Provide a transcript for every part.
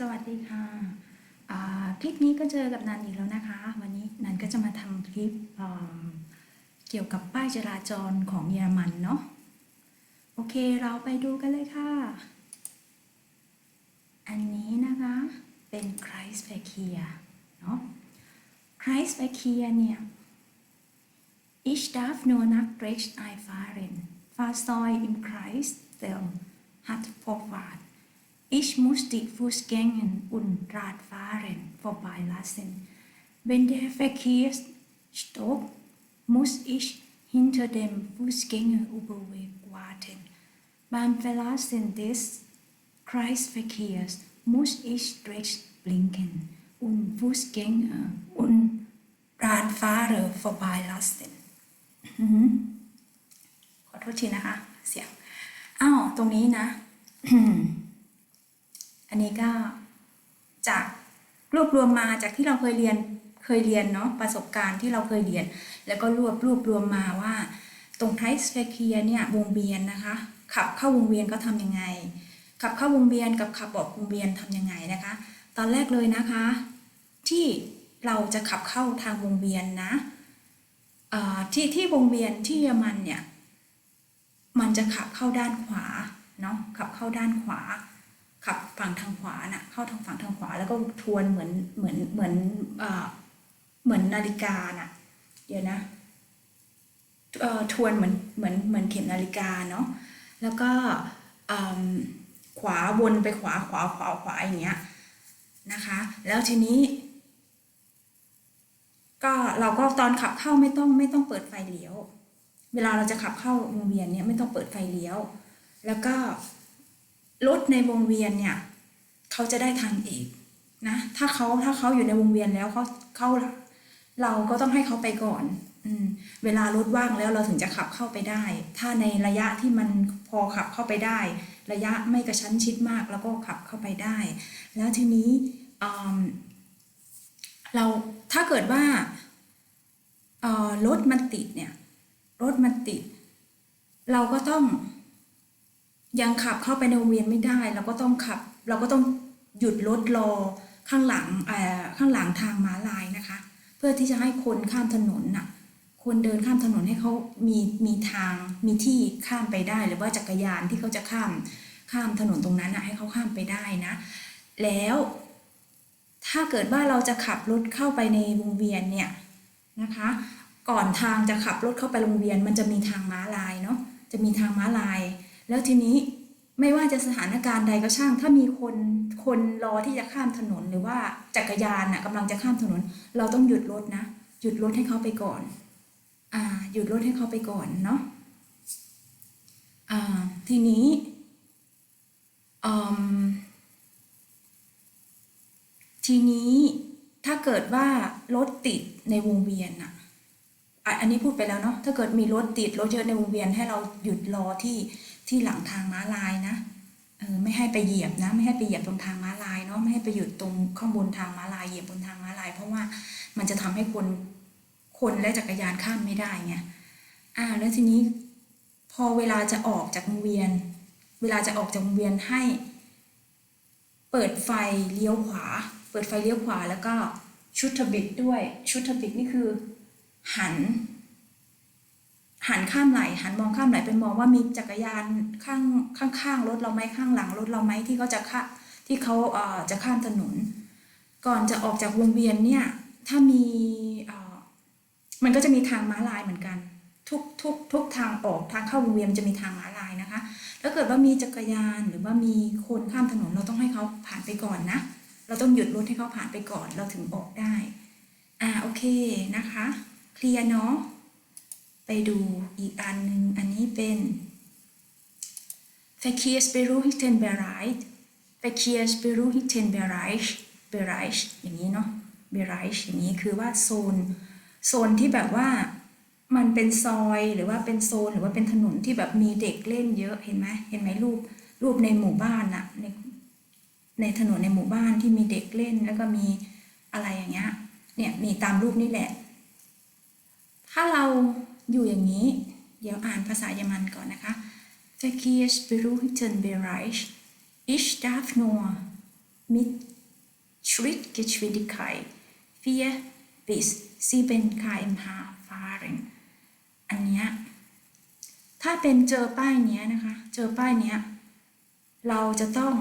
สวัสดีค่ะคลิปนี้ก็เจอกับนันอีกแล้วนะคะ วันนี้นันก็จะมาทำคลิปเกี่ยวกับป้ายจราจรของเยอรมันเนาะโอเคเราไปดูกันเลยค่ะ อันนี้นะคะเป็น c h r i s t v e r k e r เนาะ c h r i s t v e r k e r เนี่ย Ich darf nur nach rechts einfahren. Fahrzeug im Kreis der hat Vorfahrt. Ich muss die Fußgänger und Radfahrer vorbeilassen. Wenn der Verkehr stoppt, muss ich hinter dem Fußgängerüberweg warten. Beim Verlassen des Kreisverkehrs muss ich rechts blinken und Fußgänger und Radfahrer vorbeilassen. อือหือขอโทษทีนะคะ เสียง อ้าว ตรงนี้นะ อันนี้ก็จากรวบรวมมาจากที่เราเคยเรียนเคยเรียนเนาะประสบการณ์ที่เราเคยเรียน แล้วก็รวบรวบรวมมาว่า ตรงไทสเฟเคียเนี่ยวงเวียนนะคะ ขับเข้าวงเวียนก็ทำยังไง ขับเข้าวงเวียนกับขับออกวงเวียนทำยังไงนะคะ ตอนแรกเลยนะคะ ที่เราจะขับเข้าทางวงเวียนนะที่ที่วงเวียนที่เยอรมันเนี่ยมันจะขับเข้าด้านขวาเนาะขับเข้าด้านขวา ขับฝั่งทางขวาน่ะเข้าทางฝั่งทางขวาแล้วก็ทวนเหมือนเหมือนเหมือนเอ่อเหมือนนาฬิกาน่ะเดี๋ยวนะเอ่อทวนเหมือนเหมือนเหมือนเข็มนาฬิกาเนาะแล้วก็อืมขวาวนไปขวาขวาขวาขวาอย่างเงี้ยนะคะ แล้วทีนี้ ก็เราก็ตอนขับเข้าไม่ต้องไม่ต้องเปิดไฟเลี้ยว เวลาเราจะขับเข้าวงเวียนเนี่ยไม่ต้องเปิดไฟเลี้ยว แล้วก็ รถในวงเวียนเนี่ยเขาจะได้ทางเอกนะถ้าเขาถ้าเขาอยู่ในวงเวียนแล้วเขาเขาเราก็ต้องให้เขาไปก่อนอืมเวลารถว่างแล้วเราถึงจะขับเข้าไปได้ ถ้าในระยะที่มันพอขับเข้าไปได้ ระยะไม่กระชั้นชิดมากแล้วก็ขับเข้าไปได้ แล้วทีนี้เราถ้าเกิดว่ารถมันติดเนี่ยรถมันติด เราก็ต้อง ยังขับเข้าไปในวงเวียนไม่ได้ เราก็ต้องขับ เราก็ต้องหยุดรถรอข้างหลังข้างหลังทางม้าลายนะคะ เพื่อที่จะให้คนข้ามถนนน่ะคนเดินข้ามถนนให้เขามีมีทางมีที่ข้ามไปได้ หรือว่าจักรยานที่เขาจะข้ามข้ามถนนตรงนั้นน่ะให้เขาข้ามไปได้นะ แล้วถ้าเกิดว่าเราจะขับรถเข้าไปในวงเวียนเนี่ยนะคะ ก่อนทางจะขับรถเข้าไปโรงเรียน มันจะมีทางม้าลายเนาะจะมีทางม้าลาย แล้วทีนี้ไม่ว่าจะสถานการณ์ใดก็ช่าง ถ้ามีคนคนรอที่จะข้ามถนนหรือว่าจักรยานน่ะกำลังจะข้ามถนน เราต้องหยุดรถนะ หยุดรถให้เขาไปก่อน อ่า หยุดรถให้เขาไปก่อนเนาะอ่าทีนี้อืมทีนี้ถ้าเกิดว่ารถติดในวงเวียนอะอันนี้พูดไปแล้วเนาะถ้าเกิดมีรถติดรถเยอะในวงเวียนให้เราหยุดรอที่ ที่หลังทางม้าลายนะเออไม่ให้ไปเหยียบนะ ไม่ให้ไปเหยียบตรงทางม้าลายเนาะไม่ให้ไปหยุดตรงข้างบนทางม้าลายเหยียบบนทางม้าลาย เพราะว่ามันจะทำให้คนคนและจักรยานข้ามไม่ได้ไงอ่าแล้วทีนี้พอเวลาจะออกจากวงเวียน เวลาจะออกจากวงเวียนให้ เปิดไฟเลี้ยวขวา เปิดไฟเลี้ยวขวาแล้วก็ชุดทบิดด้วยชุดทบิดนี่คือ หัน หันข้ามไหลหันมองข้ามไหลไปมองว่ามีจักรยานข้างข้างข้างรถเราไหมข้างหลังรถเราไหมที่เขาจะข้าที่เขาเอ่อจะข้ามถนน ก่อนจะออกจากวงเวียนเนี่ยถ้ามีเอ่อมันก็จะมีทางม้าลายเหมือนกัน ทุกทุกทุกทางออกทางเข้าวงเวียนมันจะมีทางม้าลายนะคะถ้าเกิดว่ามีจักรยานหรือว่ามีคนข้ามถนนเราต้องให้เขาผ่านไปก่อนนะ เราต้องหยุดรถให้เขาผ่านไปก่อน เราถึงออกได้ อ่าโอเคนะคะ เคลียร์เนาะ ไปดูอีกอันหนึ่งอันนี้เป็น Verkehrsberuhigtenbereich Verkehrsberuhigtenbereich Bereich อย่างนี้เนาะ Bereich อย่างนี้คือว่าโซน โซนที่แบบว่ามันเป็นซอยหรือว่าเป็นโซนหรือว่าเป็นถนนที่แบบมีเด็กเล่นเยอะเห็นไหมเห็นไหมรูปรูปในหมู่บ้านอะในในถนนในหมู่บ้านที่มีเด็กเล่นแล้วก็มีอะไรอย่างเงี้ยเนี่ยมีตามรูปนี่แหละ ถ้าเรา อยู่อย่างนี้ เดี๋ยวอ่านภาษาเยอรมันก่อนนะคะ Verkehrsberuhigten Bereich Ich darf nur mit Schrittgeschwindigkeit 4 bis 7 km/h fahren อันเนี้ยถ้าเป็นเจอป้ายเนี้ยนะคะ เจอป้ายเนี้ยเราจะต้อง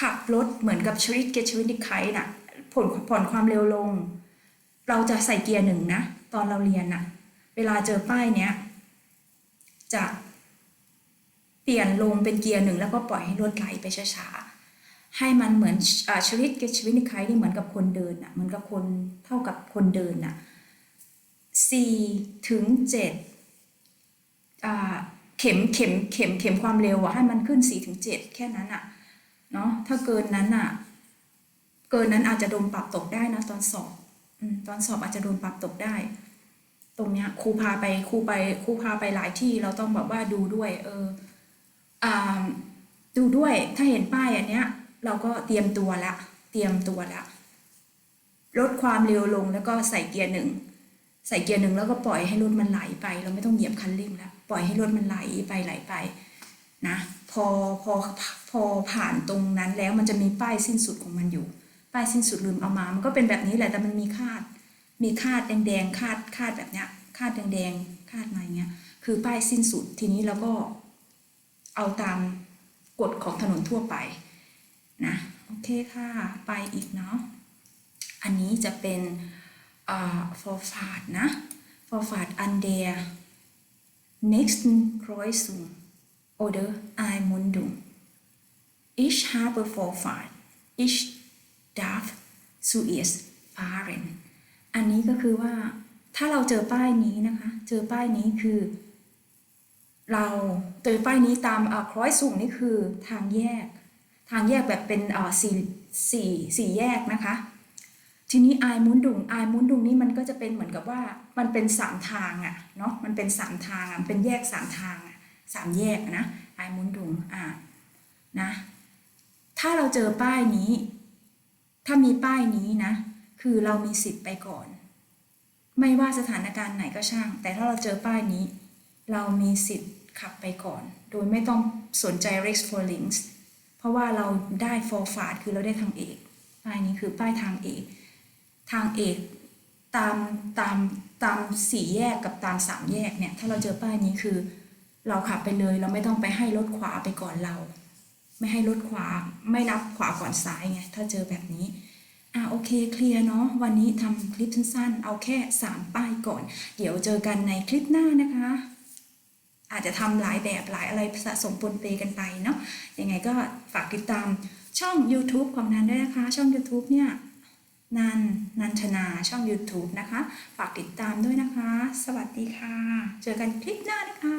ขับรถเหมือนกับชริตเกชวินิไคน่ะผ่อนผ่อนความเร็วลง เราจะใส่เกียร์หนึ่งนะ ตอนเราเรียนน่ะเวลาเจอป้ายเนี้ย จะเปลี่ยนลงเป็นเกียร์หนึ่งแล้วก็ปล่อยให้รถไหลไปช้าๆ ให้มันเหมือนอ่าชริตเกชวินิคไคนี่เหมือนกับคนเดินน่ะเหมือนกับคนเท่ากับคนเดินน่ะสี่ถึงเจ็ดเข็มเข็มเข็มเข็มความเร็วอะให้มันขึ้นสี่ถึงเจ็ดแค่นั้นอะเนาะถ้าเกินนั้นอะเกินนั้นอาจจะโดนปรับตกได้นะตอนสอบ ตอนสอบอาจจะโดนปรับตกได้ ตรงเนี้ยครูพาไปครูไปครูพาไปหลายที่เราต้องแบบว่าดูด้วย เอออ่าดูด้วยถ้าเห็นป้ายอันเนี้ย เราก็เตรียมตัวละ เตรียมตัวละ ลดความเร็วลงแล้วก็ใส่เกียร์หนึ่งใส่เกียร์หนึ่งแล้วก็ปล่อยให้รถมันไหลไป เราไม่ต้องเหยียบคันเร่งแล้วปล่อยให้รถมันไหลไปไหลไปนะพอพอพอผ่านตรงนั้นแล้วมันจะมีป้ายสิ้นสุดของมันอยู่ ป้ายสิ้นสุดลืมเอามา มันก็เป็นแบบนี้แหละแต่มันมีคาด มีคาดแดงๆคาดคาดแบบเนี้ยคาดแดงๆคาดมาอย่างเงี้ยคือป้ายสิ้นสุดทีนี้เราก็เอาตามกฎของถนนทั่วไปนะโอเคค่ะ ไปอีกเนาะอันนี้จะเป็น uh, Vorfahrt, ne? Vorfahrt an der nächsten Kreuzung oder Einmündung. Ich habe Vorfahrt. Ich zuerst fahren. อันนี้ก็คือว่าถ้าเราเจอป้ายนี้นะคะ เจอป้ายนี้คือ เราเจอป้ายนี้ตามอ่อคล้อยสูงนี่คือทางแยก ทางแยกแบบเป็นอ่อสี่สี่สี่แยกนะคะ ทีนี้ไอายมุนดุงไอายมุนดุงนี่มันก็จะเป็นเหมือนกับว่ามันเป็นสามทางอะเนาะมันเป็นสามทางอะเป็นแยกสามทางอะสามแยกนะไอายมุนดุงอ่านะถ้าเราเจอป้ายนี้ ถ้ามีป้ายนี้นะ คือเรามีสิทธิ์ไปก่อน ไม่ว่าสถานการณ์ไหนก็ช่าง แต่ถ้าเราเจอป้ายนี้ เรามีสิทธิ์ขับไปก่อน โดยไม่ต้องสนใจ race for links เพราะว่าเราได้ for f a r คือเราได้ทางเอก ป้ายนี้คือป้ายทางเอก ทางเอกตามตามตามสี่แยกกับตามสามแยกเนี่ย ถ้าเราเจอป้ายนี้คือ เราขับไปเลย เราไม่ต้องไปให้รถขวาไปก่อนเรา ไม่ให้รถขวาไม่นับขวาก่อนซ้ายไงถ้าเจอแบบนี้อะโอเคเคลียร์เนาะวันนี้ทำคลิปสั้นๆ เอาแค่ 3 ป้ายก่อน เดี๋ยวเจอกันในคลิปหน้านะคะ อาจจะทำหลายแบบหลายอะไรสะสมปนเปกันไปเนาะยังไงก็ฝากติดตามช่อง YouTube ของนันด้วยนะคะ ช่อง YouTube เนี่ยนันนันชนาช่อง YouTube นะคะ ฝากติดตามด้วยนะคะ สวัสดีค่ะ เจอกันคลิปหน้านะคะ